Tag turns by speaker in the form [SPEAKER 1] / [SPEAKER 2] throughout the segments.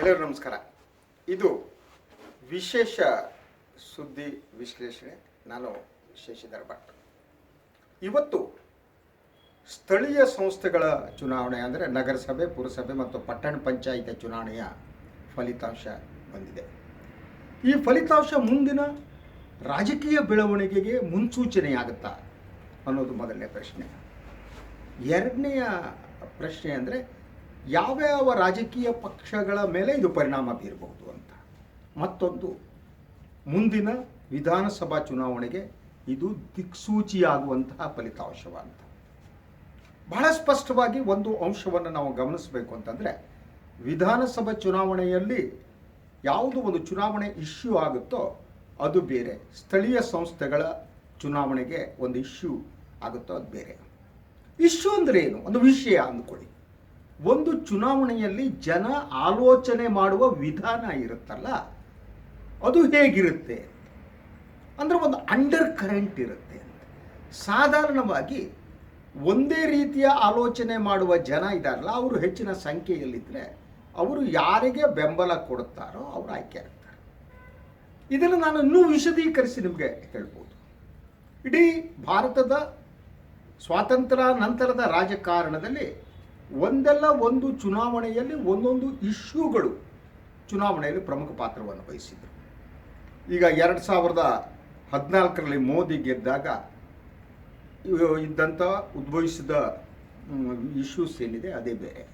[SPEAKER 1] ಎಲ್ಲರಿಗೂ ನಮಸ್ಕಾರ. ಇದು ವಿಶೇಷ ಸುದ್ದಿ ವಿಶ್ಲೇಷಣೆ. ನಾನು ಶಶಿಧರ್ ಭಟ್ ಇವತ್ತು ಸ್ಥಳೀಯ ಸಂಸ್ಥೆಗಳ ಚುನಾವಣೆ ಅಂದರೆ ನಗರಸಭೆ, ಪುರಸಭೆ ಮತ್ತು ಪಟ್ಟಣ ಪಂಚಾಯಿತಿ ಚುನಾವಣೆಯ ಫಲಿತಾಂಶ ಬಂದಿದೆ. ಈ ಫಲಿತಾಂಶ ಮುಂದಿನ ರಾಜಕೀಯ ಬೆಳವಣಿಗೆಗೆ ಮುನ್ಸೂಚನೆಯಾಗುತ್ತಾ ಅನ್ನೋದು ಮೊದಲನೇ ಪ್ರಶ್ನೆ. ಎರಡನೆಯ ಪ್ರಶ್ನೆ ಅಂದರೆ ಯಾವ್ಯಾವ ರಾಜಕೀಯ ಪಕ್ಷಗಳ ಮೇಲೆ ಇದು ಪರಿಣಾಮ ಬೀರಬಹುದು ಅಂತ. ಮತ್ತೊಂದು, ಮುಂದಿನ ವಿಧಾನಸಭಾ ಚುನಾವಣೆಗೆ ಇದು ದಿಕ್ಸೂಚಿಯಾಗುವಂತಹ ಫಲಿತಾಂಶವ ಅಂತ. ಬಹಳ ಸ್ಪಷ್ಟವಾಗಿ ಒಂದು ಅಂಶವನ್ನು ನಾವು ಗಮನಿಸಬೇಕು ಅಂತಂದರೆ, ವಿಧಾನಸಭಾ ಚುನಾವಣೆಯಲ್ಲಿ ಯಾವುದು ಒಂದು ಚುನಾವಣೆ ಇಶ್ಯೂ ಆಗುತ್ತೋ ಅದು ಬೇರೆ. ಸ್ಥಳೀಯ ಸಂಸ್ಥೆಗಳ ಚುನಾವಣೆಗೆ ಒಂದು ಇಶ್ಯೂ ಆಗುತ್ತೋ ಅದು ಬೇರೆ. ಇಶ್ಯೂ ಅಂದರೆ ಏನು? ಒಂದು ವಿಷಯ ಅಂದ್ಕೊಳ್ಳಿ. ಒಂದು ಚುನಾವಣೆಯಲ್ಲಿ ಜನ ಆಲೋಚನೆ ಮಾಡುವ ವಿಧಾನ ಇರುತ್ತಲ್ಲ, ಅದು ಹೇಗಿರುತ್ತೆ ಅಂದರೆ ಒಂದು ಅಂಡರ್ ಕರೆಂಟ್ ಇರುತ್ತೆ ಅಂತ. ಸಾಧಾರಣವಾಗಿ ಒಂದೇ ರೀತಿಯ ಆಲೋಚನೆ ಮಾಡುವ ಜನ ಇದ್ದಾರಲ್ಲ ಅವರು ಹೆಚ್ಚಿನ ಸಂಖ್ಯೆಯಲ್ಲಿದ್ದರೆ ಅವರು ಯಾರಿಗೆ ಬೆಂಬಲ ಕೊಡುತ್ತಾರೋ ಅವರು ಆಯ್ಕೆ ಆಗ್ತಾರೆ. ಇದನ್ನು ನಾನು ಇನ್ನೂ ವಿಶದೀಕರಿಸಿ ನಿಮಗೆ ಹೇಳ್ಬೋದು. ಇಡೀ ಭಾರತದ ಸ್ವಾತಂತ್ರ್ಯ ನಂತರದ ರಾಜಕಾರಣದಲ್ಲಿ ಒಂದಲ್ಲ ಒಂದು ಚುನಾವಣೆಯಲ್ಲಿ ಒಂದೊಂದು ಇಶ್ಯೂಗಳು ಚುನಾವಣೆಯಲ್ಲಿ ಪ್ರಮುಖ ಪಾತ್ರವನ್ನು ವಹಿಸಿದರು. ಈಗ ಎರಡು ಸಾವಿರದ ಹದಿನಾಲ್ಕರಲ್ಲಿ ಮೋದಿ ಗೆದ್ದಾಗ ಇದ್ದಂಥ ಉದ್ಭವಿಸಿದ ಇಶ್ಯೂಸ್ ಏನಿದೆ ಅದೇ ಬೇರೆ.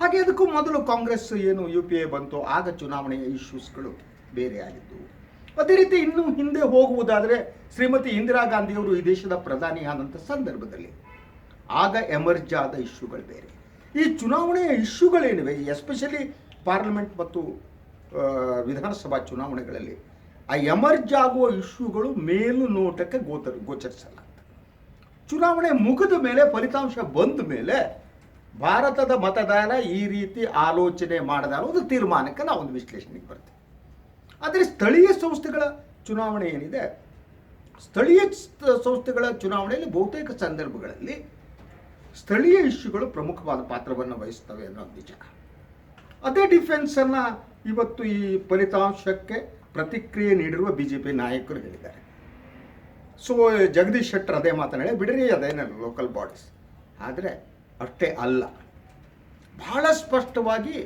[SPEAKER 1] ಹಾಗೆ ಅದಕ್ಕೂ ಮೊದಲು ಕಾಂಗ್ರೆಸ್ ಏನು ಯು ಪಿ ಎ ಬಂತು ಆಗ ಚುನಾವಣೆಯ ಇಶ್ಯೂಸ್ಗಳು ಬೇರೆ ಆಗಿದ್ದವು. ಅದೇ ರೀತಿ ಇನ್ನೂ ಹಿಂದೆ ಹೋಗುವುದಾದರೆ ಶ್ರೀಮತಿ ಇಂದಿರಾ ಗಾಂಧಿಯವರು ಈ ದೇಶದ ಪ್ರಧಾನಿ ಆದಂಥ ಸಂದರ್ಭದಲ್ಲಿ ಆಗ ಎಮರ್ಜ್ ಆದ ಇಶ್ಯೂಗಳು ಬೇರೆ. ಈ ಚುನಾವಣೆಯ ಇಶ್ಯೂಗಳೇನಿವೆ ಎಸ್ಪೆಷಲಿ ಪಾರ್ಲಿಮೆಂಟ್ ಮತ್ತು ವಿಧಾನಸಭಾ ಚುನಾವಣೆಗಳಲ್ಲಿ, ಆ ಎಮರ್ಜ್ ಆಗುವ ಇಶ್ಯೂಗಳು ಮೇಲು ನೋಟಕ್ಕೆ ಗೋಚರ ಗೋಚರಿಸಲ್ಲ ಚುನಾವಣೆ ಮುಗಿದ ಮೇಲೆ, ಫಲಿತಾಂಶ ಬಂದ ಮೇಲೆ, ಭಾರತದ ಮತದಾರ ಈ ರೀತಿ ಆಲೋಚನೆ ಮಾಡದ ಒಂದು ತೀರ್ಮಾನಕ್ಕೆ ನಾವು ಒಂದು ವಿಶ್ಲೇಷಣೆಗೆ ಬರ್ತೀವಿ. ಆದರೆ ಸ್ಥಳೀಯ ಸಂಸ್ಥೆಗಳ ಚುನಾವಣೆ ಏನಿದೆ, ಸ್ಥಳೀಯ ಸಂಸ್ಥೆಗಳ ಚುನಾವಣೆಯಲ್ಲಿ ಬಹುತೇಕ ಸಂದರ್ಭಗಳಲ್ಲಿ ಸ್ಥಳೀಯ ಇಶ್ಯೂಗಳು ಪ್ರಮುಖವಾದ ಪಾತ್ರವನ್ನು ವಹಿಸ್ತವೆ ಅನ್ನೋ ನಿಜ ಅದೇ ಡಿಫೆನ್ಸನ್ನು ಇವತ್ತು ಈ ಫಲಿತಾಂಶಕ್ಕೆ ಪ್ರತಿಕ್ರಿಯೆ ನೀಡಿರುವ ಬಿ ಜೆ ಪಿ ನಾಯಕರು ಹೇಳಿದ್ದಾರೆ. ಸೊ ಜಗದೀಶ್ ಶೆಟ್ಟರ್ ಅದೇ ಮಾತನಾಡಿ ಬಿಡ್ರಿ ಅದೇನಲ್ಲ ಲೋಕಲ್ ಬಾಡೀಸ್ ಆದರೆ ಅಷ್ಟೇ ಅಲ್ಲ. ಬಹಳ ಸ್ಪಷ್ಟವಾಗಿ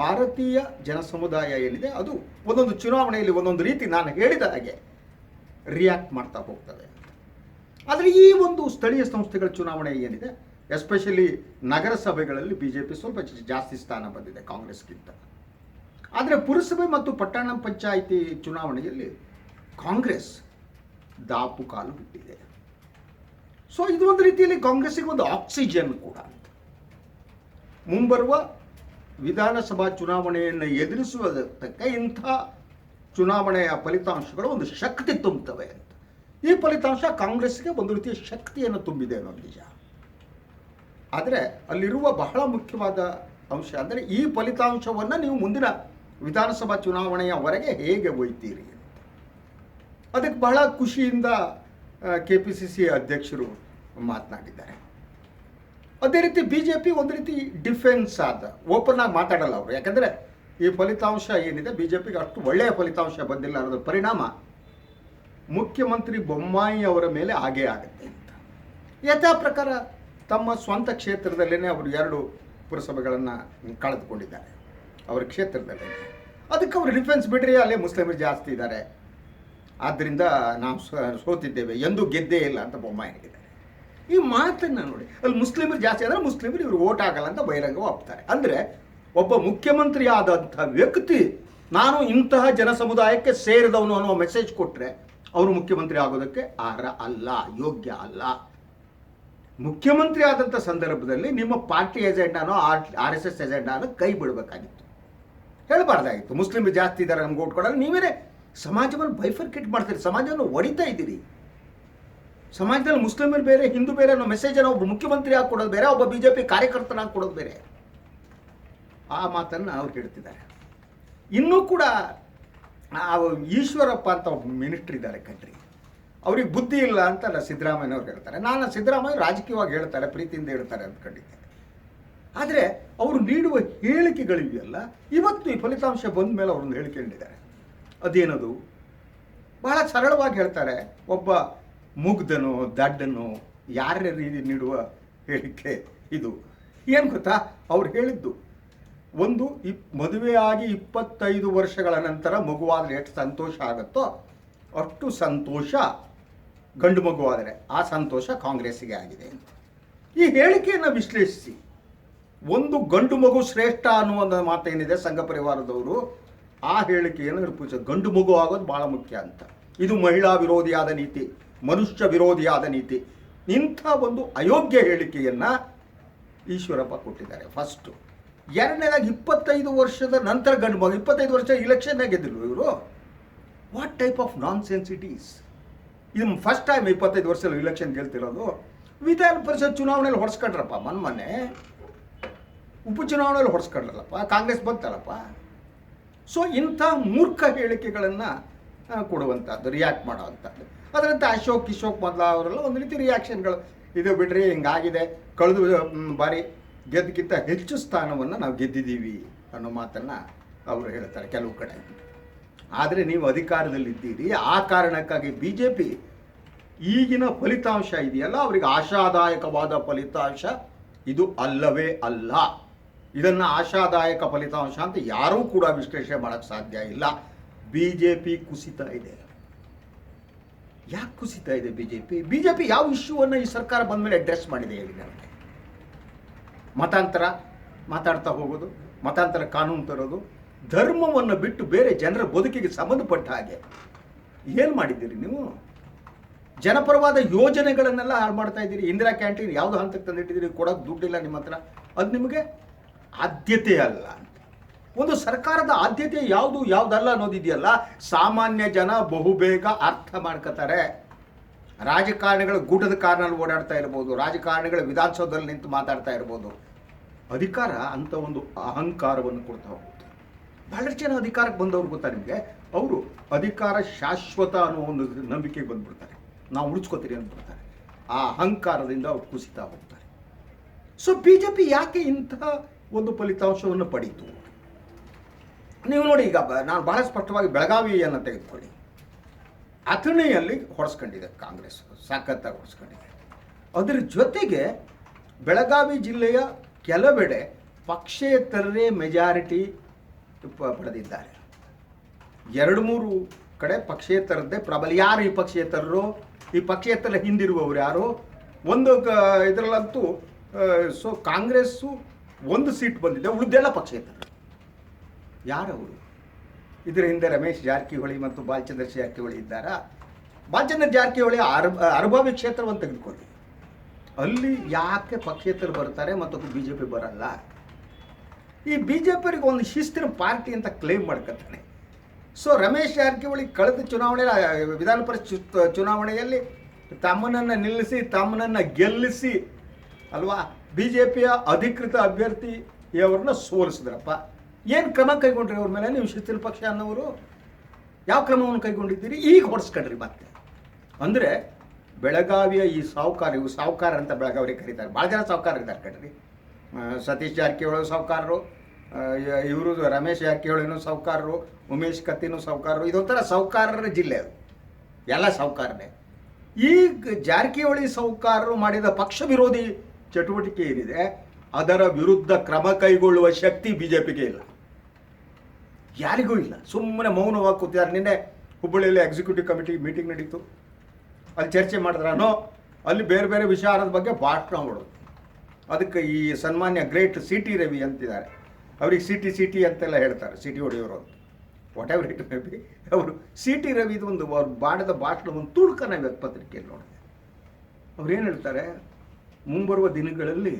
[SPEAKER 1] ಭಾರತೀಯ ಜನಸಮುದಾಯ ಏನಿದೆ, ಅದು ಒಂದೊಂದು ಚುನಾವಣೆಯಲ್ಲಿ ಒಂದೊಂದು ರೀತಿ ನಾನು ಹೇಳಿದ ಹಾಗೆ ರಿಯಾಕ್ಟ್ ಮಾಡ್ತಾ ಹೋಗ್ತದೆ. ಆದರೆ ಈ ಒಂದು ಸ್ಥಳೀಯ ಸಂಸ್ಥೆಗಳ ಚುನಾವಣೆ ಏನಿದೆ ಎಸ್ಪೆಷಲಿ ನಗರಸಭೆಗಳಲ್ಲಿ ಬಿ ಜೆ ಪಿ ಸ್ವಲ್ಪ ಜಾಸ್ತಿ ಸ್ಥಾನ ಬಂದಿದೆ ಕಾಂಗ್ರೆಸ್ಗಿಂತ. ಆದರೆ ಪುರಸಭೆ ಮತ್ತು ಪಟ್ಟಣ ಪಂಚಾಯಿತಿ ಚುನಾವಣೆಯಲ್ಲಿ ಕಾಂಗ್ರೆಸ್ ದಾಪು ಕಾಲು ಬಿಟ್ಟಿದೆ. ಸೊ ಇದು ಒಂದು ರೀತಿಯಲ್ಲಿ ಕಾಂಗ್ರೆಸ್ಸಿಗೆ ಒಂದು ಆಕ್ಸಿಜನ್ ಕೂಡ. ಮುಂಬರುವ ವಿಧಾನಸಭಾ ಚುನಾವಣೆಯನ್ನು ಎದುರಿಸುವುದಕ್ಕೆ ಇಂಥ ಚುನಾವಣೆಯ ಫಲಿತಾಂಶಗಳು ಒಂದು ಶಕ್ತಿ ತುಂಬುತ್ತವೆ ಈ ಫಲಿತಾಂಶ ಕಾಂಗ್ರೆಸ್ಗೆ ಒಂದು ರೀತಿಯ ಶಕ್ತಿಯನ್ನು ತುಂಬಿದೆ ಅನ್ನೋದು ನಿಜ. ಆದರೆ ಅಲ್ಲಿರುವ ಬಹಳ ಮುಖ್ಯವಾದ ಅಂಶ ಅಂದರೆ ಈ ಫಲಿತಾಂಶವನ್ನು ನೀವು ಮುಂದಿನ ವಿಧಾನಸಭಾ ಚುನಾವಣೆಯವರೆಗೆ ಹೇಗೆ ಒಯ್ತೀರಿ ಅದಕ್ಕೆ ಬಹಳ ಖುಷಿಯಿಂದ ಕೆ ಪಿ ಸಿ ಸಿ ಅಧ್ಯಕ್ಷರು ಮಾತನಾಡಿದ್ದಾರೆ. ಅದೇ ರೀತಿ ಬಿ ಜೆ ಪಿ ಒಂದು ರೀತಿ ಡಿಫೆನ್ಸ್ ಆದ, ಓಪನ್ ಆಗಿ ಮಾತಾಡಲ್ಲ ಅವರು. ಯಾಕಂದರೆ ಈ ಫಲಿತಾಂಶ ಏನಿದೆ ಬಿ ಜೆ ಪಿಗೆ ಅಷ್ಟು ಒಳ್ಳೆಯ ಫಲಿತಾಂಶ ಬಂದಿಲ್ಲ ಅನ್ನೋದ್ರ ಪರಿಣಾಮ ಮುಖ್ಯಮಂತ್ರಿ ಬೊಮ್ಮಾಯಿ ಅವರ ಮೇಲೆ ಹಾಗೇ ಆಗುತ್ತೆ ಅಂತ. ಯಥಾ ಪ್ರಕಾರ ತಮ್ಮ ಸ್ವಂತ ಕ್ಷೇತ್ರದಲ್ಲೇ ಅವರು ಎರಡು ಪುರಸಭೆಗಳನ್ನು ಕಳೆದುಕೊಂಡಿದ್ದಾರೆ. ಅವರ ಕ್ಷೇತ್ರದಲ್ಲಿ ಅದಕ್ಕೆ ಅವರು ಡಿಫೆನ್ಸ್ ಬಿಡ್ರಿ ಅಲ್ಲೇ ಮುಸ್ಲಿಮರು ಜಾಸ್ತಿ ಇದ್ದಾರೆ. ಆದ್ದರಿಂದ ನಾವು ಸೋತಿದ್ದೇವೆ ಎಂದು ಗೆದ್ದೇ ಇಲ್ಲ ಅಂತ ಬೊಮ್ಮಾಯಿ ಹೇಳಿದ್ದಾರೆ. ಈ ಮಾತನ್ನು ನೋಡಿ, ಅಲ್ಲಿ ಮುಸ್ಲಿಮರು ಜಾಸ್ತಿ ಅಂದರೆ ಮುಸ್ಲಿಮರು ಇವರು ಓಟ್ ಆಗಲ್ಲ ಅಂತ ಬಹಿರಂಗ ಒಪ್ತಾರೆ. ಅಂದರೆ ಒಬ್ಬ ಮುಖ್ಯಮಂತ್ರಿ ಆದಂಥ ವ್ಯಕ್ತಿ, ನಾನು ಇಂತಹ ಜನ ಸಮುದಾಯಕ್ಕೆ ಸೇರಿದವನು ಅನ್ನೋ ಮೆಸೇಜ್ ಕೊಟ್ಟರೆ ಅವರು ಮುಖ್ಯಮಂತ್ರಿ ಆಗೋದಕ್ಕೆ ಅರ್ಹ ಅಲ್ಲ, ಯೋಗ್ಯ ಅಲ್ಲ. ಮುಖ್ಯಮಂತ್ರಿ ಆದಂಥ ಸಂದರ್ಭದಲ್ಲಿ ನಿಮ್ಮ ಪಾರ್ಟಿ ಎಜೆಂಡಾನೋ ಆರ್ ಆರ್ ಎಸ್ ಎಸ್ ಎಜೆಂಡಾನೋ ಕೈ ಬಿಡಬೇಕಾಗಿತ್ತು. ಹೇಳಬಾರ್ದಾಗಿತ್ತು. ಮುಸ್ಲಿಮ್ ಜಾಸ್ತಿ ಇದ್ದಾರೆ ನಮ್ಗೆ ಓಟ್ ಕೊಡಲ್ಲ. ನೀವೇನೇ ಸಮಾಜವನ್ನು ಬೈಫರ್ಕೇಟ್ ಮಾಡ್ತೀರಿ. ಸಮಾಜವನ್ನು ಹೊಡಿತಾ ಇದ್ದೀರಿ. ಸಮಾಜದಲ್ಲಿ ಮುಸ್ಲಿಮರು ಬೇರೆ, ಹಿಂದೂ ಬೇರೆ ಅನ್ನೋ ಮೆಸೇಜನ್ನು ಒಬ್ಬ ಮುಖ್ಯಮಂತ್ರಿ ಆಗಿ ಕೊಡೋದು ಬೇರೆ, ಒಬ್ಬ ಬಿ ಜೆ ಪಿ ಕಾರ್ಯಕರ್ತನಾಗಿ ಕೊಡೋದು ಬೇರೆ. ಆ ಮಾತನ್ನು ಅವ್ರು ಹೇಳ್ತಿದ್ದಾರೆ. ಇನ್ನೂ ಕೂಡ ಈಶ್ವರಪ್ಪ ಅಂತ ಒಬ್ಬ ಮಿನಿಸ್ಟ್ರ್ ಇದ್ದಾರೆ, ಕಣ್ರಿ. ಅವ್ರಿಗೆ ಬುದ್ಧಿ ಇಲ್ಲ ಅಂತ ಸಿದ್ದರಾಮಯ್ಯನವ್ರು ಹೇಳ್ತಾರೆ. ನಾನು ಸಿದ್ದರಾಮಯ್ಯ ರಾಜಕೀಯವಾಗಿ ಹೇಳ್ತಾರೆ, ಪ್ರೀತಿಯಿಂದ ಹೇಳ್ತಾರೆ ಅಂದ್ಕೊಂಡಿದ್ದೆ ಆದರೆ ಅವರು ನೀಡುವ ಹೇಳಿಕೆಗಳಿವೆಯಲ್ಲ, ಇವತ್ತು ಈ ಫಲಿತಾಂಶ ಬಂದ ಮೇಲೆ ಅವ್ರನ್ನ ಹೇಳಿಕೊಂಡಿದ್ದಾರೆ ಅದೇನದು? ಬಹಳ ಸರಳವಾಗಿ ಹೇಳ್ತಾರೆ, ಒಬ್ಬ ಮುಗ್ಧನು, ದಡ್ಡನು ಯಾರ ರೀತಿ ನೀಡುವ ಹೇಳಿಕೆ ಇದು? ಏನು ಗೊತ್ತಾ? ಅವ್ರು ಹೇಳಿದ್ದು, ಒಂದು ಇಪ್ ಮದುವೆಯಾಗಿ ಇಪ್ಪತ್ತೈದು ವರ್ಷಗಳ ನಂತರ ಮಗುವಾದರೆ ಎಷ್ಟು ಸಂತೋಷ ಆಗುತ್ತೋ, ಅಷ್ಟು ಸಂತೋಷ ಗಂಡು ಮಗುವಾದರೆ ಆ ಸಂತೋಷ ಕಾಂಗ್ರೆಸ್ಸಿಗೆ ಆಗಿದೆ ಈ ಹೇಳಿಕೆಯನ್ನು ವಿಶ್ಲೇಷಿಸಿ. ಒಂದು ಗಂಡು ಮಗು ಶ್ರೇಷ್ಠ ಅನ್ನುವ ಮಾತೇನಿದೆ ಸಂಘ ಪರಿವಾರದವರು, ಆ ಹೇಳಿಕೆಯನ್ನು ನಿರೂಪಿಸ. ಗಂಡು ಮಗು ಆಗೋದು ಬಹಳ ಮುಖ್ಯ ಅಂತ. ಇದು ಮಹಿಳಾ ವಿರೋಧಿಯಾದ ನೀತಿ, ಮನುಷ್ಯ ವಿರೋಧಿಯಾದ ನೀತಿ. ಇಂಥ ಒಂದು ಅಯೋಗ್ಯ ಹೇಳಿಕೆಯನ್ನು ಈಶ್ವರಪ್ಪ ಕೊಟ್ಟಿದ್ದಾರೆ ಫಸ್ಟು ಎರಡನೇದಾಗಿ ಇಪ್ಪತ್ತೈದು ವರ್ಷದ ನಂತರ ಗಂಡು ಮಗು, ಇಪ್ಪತ್ತೈದು ವರ್ಷ ಇಲೆಕ್ಷನ್ನೇ ಗೆದ್ದರು ಇವರು? What type of nonsense it is ಇದು ಫಸ್ಟ್ ಟೈಮ್ ಇಪ್ಪತ್ತೈದು ವರ್ಷದಲ್ಲಿ ಇಲೆಕ್ಷನ್ ಗೆಲ್ತಿರೋದು, ವಿಧಾನ ಪರಿಷತ್ ಚುನಾವಣೆಯಲ್ಲಿ ಹೊಡ್ಸ್ಕೊಂಡ್ರಪ್ಪ ಮೊನ್ನೆ ಮೊನ್ನೆ ಉಪಚುನಾವಣೆಯಲ್ಲಿ ಹೊಡ್ಸ್ಕೊಂಡ್ರಲ್ಲಪ್ಪ, ಕಾಂಗ್ರೆಸ್ ಬಂತಲ್ಲಪ್ಪ. ಸೊ ಇಂಥ ಮೂರ್ಖ ಹೇಳಿಕೆಗಳನ್ನು ಕೊಡುವಂಥದ್ದು ರಿಯಾಕ್ಟ್ ಮಾಡೋವಂಥದ್ದು ಅದರಂತೆ ಅಶೋಕ್, ಕಿಶೋಕ್ ಮೊದಲ ಅವರೆಲ್ಲ ಒಂದು ರೀತಿ ರಿಯಾಕ್ಷನ್ಗಳು ಇದು ಬಿಡ್ರಿ, ಹಿಂಗಾಗಿದೆ. ಕಳೆದು ಬಾರಿ ಗೆದ್ದಕ್ಕಿಂತ ಹೆಚ್ಚು ಸ್ಥಾನವನ್ನು ನಾವು ಗೆದ್ದಿದ್ದೀವಿ ಅನ್ನೋ ಮಾತನ್ನು ಅವರು ಹೇಳ್ತಾರೆ ಕೆಲವು ಕಡೆ. ಆದರೆ ನೀವು ಅಧಿಕಾರದಲ್ಲಿದ್ದೀರಿ. ಆ ಕಾರಣಕ್ಕಾಗಿ ಬಿ ಜೆ ಪಿ ಈಗಿನ ಫಲಿತಾಂಶ ಇದೆಯಲ್ಲ? ಅವರಿಗೆ ಆಶಾದಾಯಕವಾದ ಫಲಿತಾಂಶ ಇದು ಅಲ್ಲವೇ ಅಲ್ಲ. ಇದನ್ನು ಆಶಾದಾಯಕ ಫಲಿತಾಂಶ ಅಂತ ಯಾರೂ ಕೂಡ ವಿಶ್ಲೇಷಣೆ ಮಾಡೋಕ್ಕೆ ಸಾಧ್ಯ ಇಲ್ಲ. ಬಿ ಜೆ ಪಿ ಕುಸಿತ ಇದೆ. ಯಾಕೆ ಕುಸಿತ ಇದೆ B J P B J P ಯಾವ ಇಶ್ಯೂವನ್ನು ಈ ಸರ್ಕಾರ ಬಂದ ಮೇಲೆ ಅಡ್ರೆಸ್ ಮಾಡಿದೆ ಹೇಳಿ ನನಗೆ. ಮತಾಂತರ, ಮಾತಾಡ್ತಾ ಹೋಗೋದು, ಮತಾಂತರ ಕಾನೂನು ತರೋದು, ಧರ್ಮವನ್ನು ಬಿಟ್ಟು ಬೇರೆ ಜನರ ಬದುಕಿಗೆ ಸಂಬಂಧಪಟ್ಟ ಹಾಗೆ. ಏನು ಮಾಡಿದ್ದೀರಿ ನೀವು? ಜನಪರವಾದ ಯೋಜನೆಗಳನ್ನೆಲ್ಲ ಹಾಳು ಮಾಡ್ತಾ ಇದ್ದೀರಿ. ಇಂದಿರಾ ಕ್ಯಾಂಟೀನ್ ಯಾವುದು ಹಂತಕ್ಕೆ ತಂದಿಟ್ಟಿದ್ದೀರಿ? ಕೊಡೋಕೆ ದುಡ್ಡಿಲ್ಲ ನಿಮ್ಮ ಹತ್ರ. ಅದು ನಿಮಗೆ ಆದ್ಯತೆ ಅಲ್ಲ ಒಂದು ಸರ್ಕಾರದ ಆದ್ಯತೆ ಯಾವುದು, ಯಾವುದಲ್ಲ ಅನ್ನೋದಿದೆಯಲ್ಲ, ಸಾಮಾನ್ಯ ಜನ ಬಹುಬೇಗ ಅರ್ಥ ಮಾಡ್ಕೋತಾರೆ. ರಾಜಕಾರಣಿಗಳ ಗೂಟದ ಕಾರ್ನಲ್ಲಿ ಓಡಾಡ್ತಾ ಇರ್ಬೋದು, ರಾಜಕಾರಣಿಗಳ ವಿಧಾನಸೌಧದಲ್ಲಿ ನಿಂತು ಮಾತಾಡ್ತಾ ಇರ್ಬೋದು. ಅಧಿಕಾರ ಅಂತ ಒಂದು ಅಹಂಕಾರವನ್ನು ಕೊಡ್ತಾ ಹೋಗುತ್ತೆ. ಬಹಳಷ್ಟು ಜನ ಅಧಿಕಾರಕ್ಕೆ ಬಂದವ್ರು ಗೊತ್ತಾ ನಿಮಗೆ? ಅವರು ಅಧಿಕಾರ ಶಾಶ್ವತ ಅನ್ನೋ ಒಂದು ನಂಬಿಕೆಗೆ ಬಂದ್ಬಿಡ್ತಾರೆ. ನಾವು ಉಳಿಸ್ಕೋತೀರಿ ಅಂದ್ಬಿಡ್ತಾರೆ ಆ ಅಹಂಕಾರದಿಂದ ಅವ್ರು ಕುಸಿತಾ ಹೋಗ್ತಾರೆ. ಸೊ ಬಿ ಜೆ ಪಿ ಯಾಕೆ ಇಂತಹ ಒಂದು ಫಲಿತಾಂಶವನ್ನು ಪಡೀತು? ನೀವು ನೋಡಿ, ಈಗ ನಾನು ಬಹಳ ಸ್ಪಷ್ಟವಾಗಿ ಬೆಳಗಾವಿಯನ್ನು ತೆಗೆದುಕೊಳ್ಳಿ. ಅಥಣಿಯಲ್ಲಿ ಹೊಡೆಸ್ಕೊಂಡಿದೆ ಕಾಂಗ್ರೆಸ್, ಸಖತ್ತಾಗಿ ಹೊಡೆಸ್ಕೊಂಡಿದೆ. ಅದರ ಜೊತೆಗೆ ಬೆಳಗಾವಿ ಜಿಲ್ಲೆಯ ಕೆಲವೆಡೆ ಪಕ್ಷೇತರರೇ ಮೆಜಾರಿಟಿ ಪಡೆದಿದ್ದಾರೆ. ಎರಡು ಮೂರು ಕಡೆ ಪಕ್ಷೇತರದ್ದೇ ಪ್ರಬಲ. ಯಾರು ಈ ಪಕ್ಷೇತರರು? ಈ ಪಕ್ಷೇತರ ಹಿಂದಿರುವವರು ಯಾರು? ಒಂದು ಇದರಲ್ಲಂತೂ ಸೊ ಕಾಂಗ್ರೆಸ್ಸು ಒಂದು ಸೀಟ್ ಬಂದಿದೆ, ಉಳಿದೆಲ್ಲ ಪಕ್ಷೇತರ ಯಾರವರು? ಇದರ ಹಿಂದೆ ರಮೇಶ್ ಜಾರಕಿಹೊಳಿ ಮತ್ತು ಬಾಲಚಂದ್ರ ಜಾರಕಿಹೊಳಿ ಇದ್ದಾರಾ? ಬಾಲಚಂದ್ರ ಜಾರಕಿಹೊಳಿ ಅರ್ ಅರ್ಭಾವಿ ಕ್ಷೇತ್ರವನ್ನು ತೆಗೆದುಕೊಳ್ಳಿ ಅಲ್ಲಿ ಯಾಕೆ ಪಕ್ಷೇತರು ಬರ್ತಾರೆ ಮತ್ತು ಬಿ ಜೆ ಪಿ ಬರಲ್ಲ? ಈ ಬಿ ಜೆ ಪಿಗೆ ಒಂದು ಶಿಸ್ತಿನ ಪಾರ್ಟಿ ಅಂತ ಕ್ಲೇಮ್ ಮಾಡ್ಕೊತಾನೆ. ಸೊ ರಮೇಶ್ ಜಾರಕಿಹೊಳಿ ಕಳೆದ ಚುನಾವಣೆ ವಿಧಾನ ಪರಿಷತ್ ಚುನಾವಣೆಯಲ್ಲಿ ತಮ್ಮನನ್ನು ನಿಲ್ಲಿಸಿ, ತಮ್ಮನನ್ನು ಗೆಲ್ಲಿಸಿ ಅಲ್ವಾ ಬಿ ಜೆ ಪಿಯ ಅಧಿಕೃತ ಅಭ್ಯರ್ಥಿ ಅವ್ರನ್ನ ಸೋಲಿಸಿದ್ರಪ್ಪ. ಏನು ಕ್ರಮ ಕೈಗೊಂಡ್ರಿ ಅವ್ರ ಮೇಲೆ? ನೀವು ಶಿಸ್ತಿನ ಪಕ್ಷ ಅನ್ನೋರು ಯಾವ ಕ್ರಮವನ್ನು ಕೈಗೊಂಡಿದ್ದೀರಿ? ಈಗ ಹೊಡೆಸ್ಕೊಂಡ್ರಿ ಮತ್ತೆ. ಅಂದರೆ ಬೆಳಗಾವಿಯ ಈ ಸಾಹುಕಾರ ಇವು ಸಾಹುಕಾರ ಅಂತ ಬೆಳಗಾವಿಗೆ ಕರೀತಾರೆ. ಭಾಳ ಜನ ಸಾಹುಕಾರ ಇದ್ದಾರೆ ಕಣ್ರಿ ಸತೀಶ್ ಜಾರಕಿಹೊಳಿ ಸಾಹುಕಾರರು ಇವರು ರಮೇಶ್ ಜಾರಕಿಹೊಳಿನೂ ಸಾವುಕಾರರು, ಉಮೇಶ್ ಕತ್ತಿನೂ ಸಾವುಕಾರರು, ಇದೊಂಥರ ಸಾವುಕಾರರ ಜಿಲ್ಲೆ ಅದು. ಎಲ್ಲ ಸಾವುಕಾರನೇ. ಈ ಜಾರಕಿಹೊಳಿ ಸಾವುಕಾರರು ಮಾಡಿದ ಪಕ್ಷ ವಿರೋಧಿ ಚಟುವಟಿಕೆ ಏನಿದೆ, ಅದರ ವಿರುದ್ಧ ಕ್ರಮ ಕೈಗೊಳ್ಳುವ ಶಕ್ತಿ ಬಿ ಜೆ ಪಿಗೆ ಇಲ್ಲ. ಯಾರಿಗೂ ಇಲ್ಲ. ಸುಮ್ಮನೆ ಮೌನವಾಗಿ ಕೂತಿದ್ದಾರೆ. ನಿನ್ನೆ ಹುಬ್ಬಳ್ಳಿಯಲ್ಲಿ ಎಕ್ಸಿಕ್ಯೂಟಿವ್ ಕಮಿಟಿ ಮೀಟಿಂಗ್ ನಡೀತು. ಅಲ್ಲಿ ಚರ್ಚೆ ಮಾಡಿದ್ರಾನೋ ಅಲ್ಲಿ ಬೇರೆ ಬೇರೆ ವಿಚಾರದ ಬಗ್ಗೆ ಭಾಷಣ ಮಾಡೋದು. ಅದಕ್ಕೆ ಈ ಸನ್ಮಾನ್ಯ ಗ್ರೇಟ್ ಸಿ ಟಿ ರವಿ ಅಂತಿದ್ದಾರೆ. ಅವ್ರಿಗೆ ಸಿ ಟಿ ಸಿ ಟಿ ಅಂತೆಲ್ಲ ಹೇಳ್ತಾರೆ ಸಿಟಿ ಹೊಡೆಯೋರು ಅಂತ. Whatever it may be ಅವರು ಸಿ ಟಿ ರವಿದು ಒಂದು ಅವ್ರು ಬಾಣದ ಭಾಷಣ, ಒಂದು ತುಳ್ಕನ ನಾವು ಪತ್ರಿಕೆಯಲ್ಲಿ ನೋಡಿದೆ ಅವ್ರು ಏನು ಹೇಳ್ತಾರೆ, ಮುಂಬರುವ ದಿನಗಳಲ್ಲಿ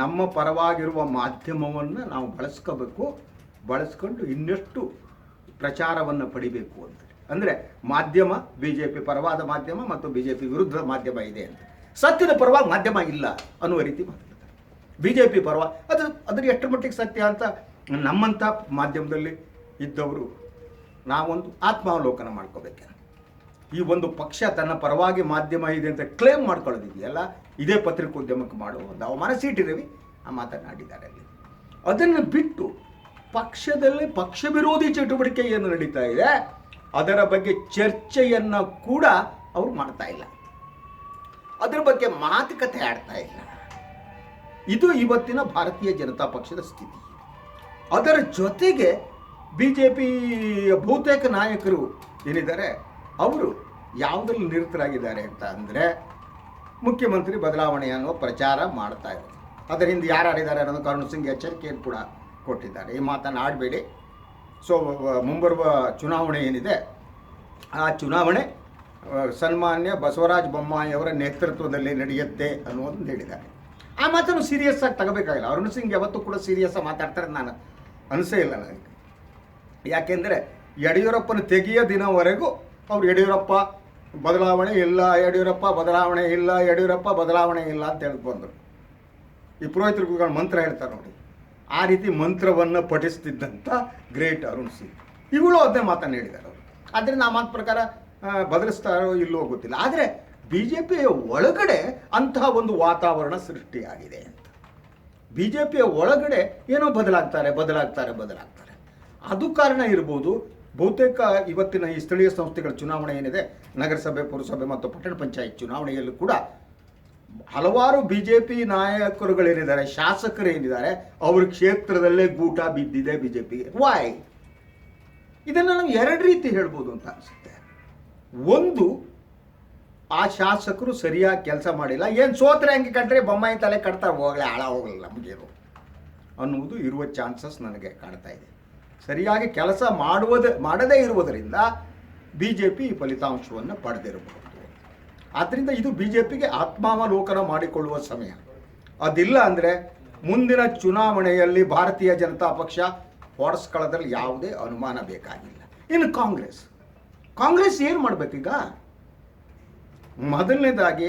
[SPEAKER 1] ನಮ್ಮ ಪರವಾಗಿರುವ ಮಾಧ್ಯಮವನ್ನು ನಾವು ಬಳಸ್ಕೋಬೇಕು, ಬಳಸ್ಕೊಂಡು ಇನ್ನಷ್ಟು ಪ್ರಚಾರವನ್ನು ಪಡಿಬೇಕು ಅಂತ ಅಂದರೆ ಮಾಧ್ಯಮ ಬಿ ಜೆ ಪಿ ಪರವಾದ ಮಾಧ್ಯಮ ಮತ್ತು ಬಿ ಜೆ ಪಿ ವಿರುದ್ಧ ಮಾಧ್ಯಮ ಇದೆ ಅಂತ. ಸತ್ಯದ ಪರವಾಗಿ ಮಾಧ್ಯಮ ಇಲ್ಲ ಅನ್ನುವ ರೀತಿ ಮಾತಾಡ್ತಾರೆ ಬಿ ಜೆ ಪಿ ಪರವ ಅದು ಅದ್ರ ಎಷ್ಟು ಮಟ್ಟಿಗೆ ಸತ್ಯ ಅಂತ ನಮ್ಮಂಥ ಮಾಧ್ಯಮದಲ್ಲಿ ಇದ್ದವರು ನಾವೊಂದು ಆತ್ಮಾವಲೋಕನ ಮಾಡ್ಕೋಬೇಕು. ಈ ಒಂದು ಪಕ್ಷ ತನ್ನ ಪರವಾಗಿ ಮಾಧ್ಯಮ ಇದೆ ಅಂತ ಕ್ಲೇಮ್ ಮಾಡ್ಕೊಳ್ಳೋದಿದೆಯಲ್ಲ, ಇದೇ ಪತ್ರಿಕೋದ್ಯಮಕ್ಕೆ ಮಾಡುವ ಒಂದು ಅವಮಾನ ಸೀಟಿ ಆ ಮಾತನಾಡಿದ್ದಾರೆ ಅಲ್ಲಿ. ಅದನ್ನು ಬಿಟ್ಟು ಪಕ್ಷದಲ್ಲಿ ಪಕ್ಷ ವಿರೋಧಿ ಚಟುವಟಿಕೆ ಏನು ನಡೀತಾ ಇದೆ, ಅದರ ಬಗ್ಗೆ ಚರ್ಚೆಯನ್ನು ಕೂಡ ಅವರು ಮಾಡ್ತಾ ಇಲ್ಲ. ಅದರ ಬಗ್ಗೆ ಮಾತುಕತೆ ಆಡ್ತಾ ಇಲ್ಲ. ಇದು ಇವತ್ತಿನ ಭಾರತೀಯ ಜನತಾ ಪಕ್ಷದ ಸ್ಥಿತಿ. ಅದರ ಜೊತೆಗೆ ಬಿ ಜೆ ಪಿ ಬಹುತೇಕ ನಾಯಕರು ಏನಿದ್ದಾರೆ, ಅವರು ಯಾವುದ್ರಲ್ಲಿ ನಿರತರಾಗಿದ್ದಾರೆ ಅಂತ ಅಂದರೆ ಮುಖ್ಯಮಂತ್ರಿ ಬದಲಾವಣೆ ಅನ್ನುವ ಪ್ರಚಾರ ಮಾಡ್ತಾ ಇದ್ದಾರೆ. ಅದರಿಂದ ಹಿಂದೆ ಯಾರ್ಯಾರಿದ್ದಾರೆ ಅನ್ನೋದು ಕರುಣ್ ಸಿಂಗ್ ಎಚ್ಚರಿಕೆಯನ್ನು ಕೂಡ ಕೊಟ್ಟಿದ್ದಾರೆ. ಈ ಮಾತನ್ನು ಆಡಬೇಡಿ. ಸೊ ಮುಂಬರುವ ಚುನಾವಣೆ ಏನಿದೆ, ಆ ಚುನಾವಣೆ ಸನ್ಮಾನ್ಯ ಬಸವರಾಜ ಬೊಮ್ಮಾಯಿಯವರ ನೇತೃತ್ವದಲ್ಲಿ ನಡೆಯುತ್ತೆ ಅನ್ನೋದನ್ನು ಹೇಳಿದ್ದಾರೆ. ಆ ಮಾತನ್ನು ಸೀರಿಯಸ್ ಆಗಿ ತಗೋಬೇಕಾಗಿಲ್ಲ. ಅರುಣ್ ಸಿಂಗ್ ಯಾವತ್ತೂ ಕೂಡ ಸೀರಿಯಸ್ ಆಗಿ ಮಾತಾಡ್ತಾರೆ ನಾನು ಅನಿಸೇ ಇಲ್ಲ ನನಗೆ. ಯಾಕೆಂದರೆ ಯಡಿಯೂರಪ್ಪನ ತೆಗೆಯೋ ದಿನವರೆಗೂ ಅವ್ರು ಯಡಿಯೂರಪ್ಪ ಬದಲಾವಣೆ ಇಲ್ಲ, ಯಡಿಯೂರಪ್ಪ ಬದಲಾವಣೆ ಇಲ್ಲ, ಯಡಿಯೂರಪ್ಪ ಬದಲಾವಣೆ ಇಲ್ಲ ಅಂತ ಹೇಳಿ ಬಂದರು. ಈ ಪುರೋಹಿತರು ಮಂತ್ರ ಹೇಳ್ತಾರೆ ನೋಡಿ. ಆ ರೀತಿ ಮಂತ್ರವನ್ನು ಪಠಿಸ್ತಿದ್ದಂಥ ಗ್ರೇಟ್ ಅರುಣ್ ಸಿಂಗ್. ಇವಳು ಅದನ್ನೇ ಮಾತನ್ನು ಹೇಳಿದ್ದಾರೆ ಅವರು. ಆದ್ದರಿಂದ ಆ ಮಾತು ಪ್ರಕಾರ ಬದಲಿಸ್ತಾರೋ ಇಲ್ಲೋ ಗೊತ್ತಿಲ್ಲ. ಆದರೆ ಬಿ ಜೆ ಪಿಯ ಒಳಗಡೆ ಅಂತಹ ಒಂದು ವಾತಾವರಣ ಸೃಷ್ಟಿಯಾಗಿದೆ ಅಂತ. ಬಿ ಜೆ ಪಿಯ ಒಳಗಡೆ ಏನೋ ಬದಲಾಗ್ತಾರೆ ಬದಲಾಗ್ತಾರೆ ಬದಲಾಗ್ತಾರೆ. ಅದು ಕಾರಣ ಇರ್ಬೋದು, ಬಹುತೇಕ ಇವತ್ತಿನ ಈ ಸ್ಥಳೀಯ ಸಂಸ್ಥೆಗಳ ಚುನಾವಣೆ ಏನಿದೆ, ನಗರಸಭೆ, ಪುರಸಭೆ ಮತ್ತು ಪಟ್ಟಣ ಪಂಚಾಯತ್ ಚುನಾವಣೆಯಲ್ಲೂ ಕೂಡ ಹಲವಾರು ಬಿ ಜೆ ಪಿ ನಾಯಕರುಗಳೇನಿದ್ದಾರೆ ಶಾಸಕರು ಏನಿದ್ದಾರೆ ಅವ್ರ ಕ್ಷೇತ್ರದಲ್ಲೇ ಗೂಟ ಬಿದ್ದಿದೆ ಬಿ ಜೆ ಪಿಗೆ ವಾಯ್ ಇದನ್ನು ನಾವು ಎರಡು ರೀತಿ ಹೇಳ್ಬೋದು ಅಂತ ಅನಿಸುತ್ತೆ. ಒಂದು ಆ ಶಾಸಕರು ಸರಿಯಾಗಿ ಕೆಲಸ ಮಾಡಿಲ್ಲ. ಏನು ಸೋತ್ರೆ ಹಂಗೆ ಕಂಡ್ರೆ ಬೊಮ್ಮಾಯಿ ತಲೆ ಕಟ್ತಾರೆ ಹೋಗಲೇ ಹಾಳ ಹೋಗಲ್ಲ ನಮಗೇನು. ಅನ್ನುವುದು ಇರುವ ಚಾನ್ಸಸ್ ನನಗೆ ಕಾಣ್ತಾ ಇದೆ. ಸರಿಯಾಗಿ ಕೆಲಸ ಮಾಡುವುದ, ಮಾಡದೇ ಇರುವುದರಿಂದ ಬಿ ಜೆ ಪಿ ಈ ಫಲಿತಾಂಶವನ್ನು ಪಡೆದಿರಬಹುದು. ಆದ್ದರಿಂದ ಇದು ಬಿ ಜೆ ಪಿಗೆ ಆತ್ಮಾವಲೋಕನ ಮಾಡಿಕೊಳ್ಳುವ ಸಮಯ. ಅದಿಲ್ಲ ಅಂದರೆ ಮುಂದಿನ ಚುನಾವಣೆಯಲ್ಲಿ ಭಾರತೀಯ ಜನತಾ ಪಕ್ಷ ಹೊರಸ್ಕಳದಲ್ಲಿ ಯಾವುದೇ ಅನುಮಾನ ಬೇಕಾಗಿಲ್ಲ. ಇನ್ನು ಕಾಂಗ್ರೆಸ್. ಕಾಂಗ್ರೆಸ್ ಏನು ಮಾಡಬೇಕೀಗ? ಮೊದಲನೇದಾಗಿ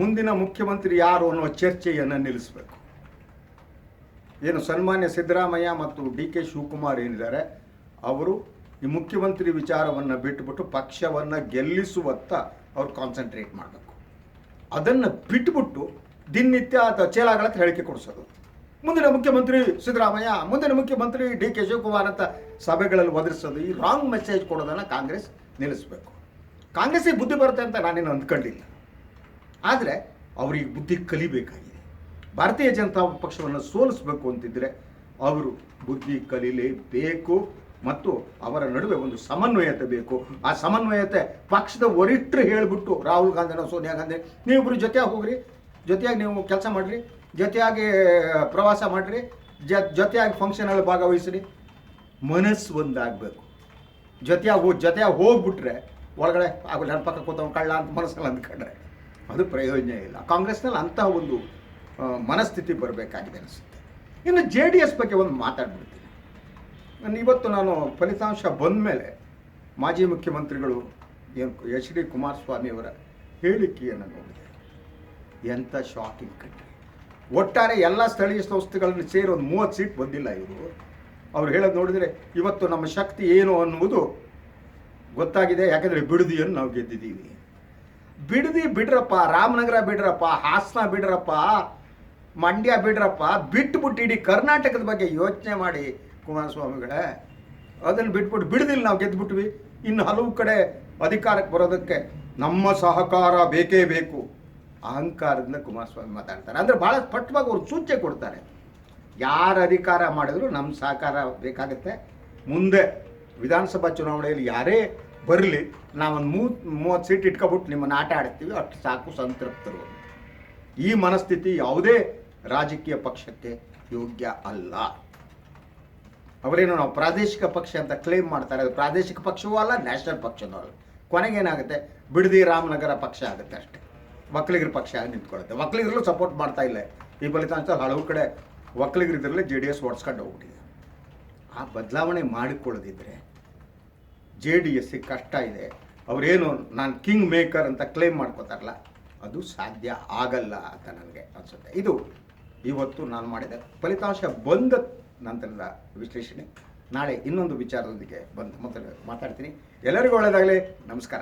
[SPEAKER 1] ಮುಂದಿನ ಮುಖ್ಯಮಂತ್ರಿ ಯಾರು ಅನ್ನೋ ಚರ್ಚೆಯನ್ನು ನಿಲ್ಲಿಸಬೇಕು. ಏನು ಸನ್ಮಾನ್ಯ ಸಿದ್ದರಾಮಯ್ಯ ಮತ್ತು ಡಿ ಕೆ ಶಿವಕುಮಾರ್ ಏನಿದ್ದಾರೆ, ಅವರು ಈ ಮುಖ್ಯಮಂತ್ರಿ ವಿಚಾರವನ್ನು ಬಿಟ್ಟುಬಿಟ್ಟು ಪಕ್ಷವನ್ನು ಗೆಲ್ಲಿಸುವತ್ತ ಅವ್ರು ಕಾನ್ಸಂಟ್ರೇಟ್ ಮಾಡಬೇಕು. ಅದನ್ನು ಬಿಟ್ಟುಬಿಟ್ಟು ದಿನನಿತ್ಯ ಅಥವಾ ಚೇಲಾಗಳತ್ತ ಹೇಳಿಕೆ ಕೊಡಿಸೋದು. ಮುಂದಿನ ಮುಖ್ಯಮಂತ್ರಿ ಸಿದ್ದರಾಮಯ್ಯ, ಮುಂದಿನ ಮುಖ್ಯಮಂತ್ರಿ ಡಿ ಕೆ ಶಿವಕುಮಾರ್ ಅಂತ ಸಭೆಗಳಲ್ಲಿ ಒದರಿಸೋದು, ಈ ರಾಂಗ್ ಮೆಸೇಜ್ ಕೊಡೋದನ್ನು ಕಾಂಗ್ರೆಸ್ ನಿಲ್ಲಿಸಬೇಕು. ಕಾಂಗ್ರೆಸ್ಸಿಗೆ ಬುದ್ಧಿ ಬರುತ್ತೆ ಅಂತ ನಾನೇನು ಅಂದ್ಕೊಂಡಿಲ್ಲ. ಆದರೆ ಅವರಿಗೆ ಬುದ್ಧಿ ಕಲಿಬೇಕಾಗಿದೆ. ಭಾರತೀಯ ಜನತಾ ಪಕ್ಷವನ್ನು ಸೋಲಿಸಬೇಕು ಅಂತಿದ್ದರೆ ಅವರು ಬುದ್ಧಿ ಕಲಿಲೇಬೇಕು ಮತ್ತು ಅವರ ನಡುವೆ ಒಂದು ಸಮನ್ವಯತೆ ಬೇಕು. ಆ ಸಮನ್ವಯತೆ ಪಕ್ಷದ ವರಿಷ್ಠರು ಹೇಳಿಬಿಟ್ಟು ರಾಹುಲ್ ಗಾಂಧಿನೋ, ಸೋನಿಯಾ ಗಾಂಧಿ ನೀವಿಬ್ಬರು ಜೊತೆಯಾಗಿ ಹೋಗ್ರಿ. ಜೊತೆಯಾಗಿ ನೀವು ಕೆಲಸ ಮಾಡಿರಿ. ಜೊತೆಯಾಗಿ ಪ್ರವಾಸ ಮಾಡಿರಿ. ಜ, ಜೊತೆಯಾಗಿ ಫಂಕ್ಷನಲ್ಲಿ ಭಾಗವಹಿಸ್ರಿ. ಮನಸ್ಸು ಒಂದಾಗಬೇಕು. ಜೊತೆಯಾಗಿ ಹೋಗಿ ಜೊತೆಯಾಗಿ ಹೋಗ್ಬಿಟ್ರೆ ಒಳಗಡೆ ಆಗ ನನ್ನ ಪಕ್ಕ ಕೂತವ್ ಕಳ್ಳ ಅಂತ ಮನಸ್ಸಲ್ಲಿ ಅಂದ್ಕೊಂಡ್ರೆ ಅದು ಪ್ರಯೋಜನ ಇಲ್ಲ. ಕಾಂಗ್ರೆಸ್ನಲ್ಲಿ ಅಂತಹ ಒಂದು ಮನಸ್ಥಿತಿ ಬರಬೇಕಾಗಿದೆ ಅನಿಸುತ್ತೆ. ಇನ್ನು ಜೆ ಡಿ ಎಸ್ ಬಗ್ಗೆ ಒಂದು ಮಾತಾಡ್ಬಿಡ್ತೀನಿ. ನಾನು ಇವತ್ತು ನಾನು ಫಲಿತಾಂಶ ಬಂದ ಮೇಲೆ ಮಾಜಿ ಮುಖ್ಯಮಂತ್ರಿಗಳು ಏನು ಎಚ್ ಡಿ ಕುಮಾರಸ್ವಾಮಿಯವರ ಹೇಳಿಕೆಯನ್ನು ನೋಡಿದೆ. ಎಂಥ ಶಾಕಿಂಗ್ ಕಟ್ಟಿ ಒಟ್ಟಾರೆ ಎಲ್ಲ ಸ್ಥಳೀಯ ಸಂಸ್ಥೆಗಳನ್ನು ಸೇರಿ ಒಂದು ಮೂವತ್ತು ಸೀಟ್ ಬಂದಿಲ್ಲ ಇವರು. ಅವ್ರು ಹೇಳೋದು ನೋಡಿದರೆ ಇವತ್ತು ನಮ್ಮ ಶಕ್ತಿ ಏನು ಅನ್ನುವುದು ಗೊತ್ತಾಗಿದೆ, ಯಾಕಂದರೆ ಬಿಡದಿಯನ್ನು ನಾವು ಗೆದ್ದಿದ್ದೀವಿ. ಬಿಡದಿ ಬಿಡ್ರಪ್ಪ, ರಾಮನಗರ ಬಿಡ್ರಪ್ಪ, ಹಾಸನ ಬಿಡ್ರಪ್ಪ, ಮಂಡ್ಯ ಬಿಡ್ರಪ್ಪ, ಬಿಟ್ಬಿಟ್ಟು ಇಡೀ ಕರ್ನಾಟಕದ ಬಗ್ಗೆ ಯೋಚನೆ ಮಾಡಿ ಕುಮಾರಸ್ವಾಮಿಗಳೇ, ಅದನ್ನು ಬಿಟ್ಬಿಟ್ಟು ಬಿಡದಿಲ್ಲ ನಾವು ಗೆದ್ದುಬಿಟ್ವಿ ಇನ್ನು ಹಲವು ಕಡೆ ಅಧಿಕಾರಕ್ಕೆ ಬರೋದಕ್ಕೆ ನಮ್ಮ ಸಹಕಾರ ಬೇಕೇ ಬೇಕು. ಅಹಂಕಾರದಿಂದ ಕುಮಾರಸ್ವಾಮಿ ಮಾತಾಡ್ತಾರೆ. ಅಂದರೆ ಭಾಳ ಸ್ಪಷ್ಟವಾಗಿ ಅವ್ರು ಸೂಚನೆ ಕೊಡ್ತಾರೆ. ಯಾರು ಅಧಿಕಾರ ಮಾಡಿದ್ರು ನಮ್ಮ ಸಹಕಾರ ಬೇಕಾಗುತ್ತೆ. ಮುಂದೆ ವಿಧಾನಸಭಾ ಚುನಾವಣೆಯಲ್ಲಿ ಯಾರೇ ಬರಲಿ, ನಾವೊಂದು ಮೂ ಮೂವತ್ತು ಸೀಟ್ ಇಟ್ಕೊಬಿಟ್ಟು ನಿಮ್ಮನ್ನು ಆಟ ಆಡ್ತೀವಿ, ಅಷ್ಟು ಸಾಕು ಸಂತೃಪ್ತರು ಈ ಮನಸ್ಥಿತಿ ಯಾವುದೇ ರಾಜಕೀಯ ಪಕ್ಷಕ್ಕೆ ಯೋಗ್ಯ ಅಲ್ಲ. ಅವರೇನು ನಾವು ಪ್ರಾದೇಶಿಕ ಪಕ್ಷ ಅಂತ ಕ್ಲೇಮ್ ಮಾಡ್ತಾರೆ, ಅದು ಪ್ರಾದೇಶಿಕ ಪಕ್ಷವೂ ಅಲ್ಲ ನ್ಯಾಷನಲ್ ಪಕ್ಷವೂ ಅಲ್ಲ. ಕೊನೆಗೇನಾಗುತ್ತೆ ಬಿಡದಿ ರಾಮನಗರ ಪಕ್ಷ ಆಗುತ್ತೆ ಅಷ್ಟೇ. ಒಕ್ಕಲಿಗರ ಪಕ್ಷ ಆಗಿ ನಿಂತ್ಕೊಳ್ಳುತ್ತೆ. ಒಕ್ಕಲಿಗರಲ್ಲೂ ಸಪೋರ್ಟ್ ಮಾಡ್ತಾ ಇಲ್ಲ. ಈ ಫಲಿತಾಂಶ ಹಲವು ಕಡೆ ಒಕ್ಕಲಿಗರಿದ್ರಲ್ಲೇ ಜೆ ಡಿ ಎಸ್ ಹೊಡ್ಸ್ಕೊಂಡು ಹೋಗ್ಬಿಟ್ಟಿದೆ. ಆ ಬದಲಾವಣೆ ಮಾಡಿಕೊಳ್ಳದಿದ್ದರೆ ಜೆ ಡಿ ಎಸ್ಸಿಗೆ ಕಷ್ಟ ಇದೆ. ಅವರೇನು, ನಾನು ಕಿಂಗ್ ಮೇಕರ್ ಅಂತ ಕ್ಲೇಮ್ ಮಾಡ್ಕೋತಾರಲ್ಲ, ಅದು ಸಾಧ್ಯ ಆಗಲ್ಲ ಅಂತ ನನಗೆ ಅನಿಸುತ್ತೆ. ಇದು ಇವತ್ತು ನಾನು ಮಾಡಿದ ಫಲಿತಾಂಶ ಬಂದ ನಂತರದ ವಿಶ್ಲೇಷಣೆ. ನಾಳೆ ಇನ್ನೊಂದು ವಿಚಾರದೊಂದಿಗೆ ಬಂದು ಮತ್ತೆ ಮಾತಾಡ್ತೀನಿ. ಎಲ್ಲರಿಗೂ ಒಳ್ಳೆಯದಾಗಲಿ ನಮಸ್ಕಾರ.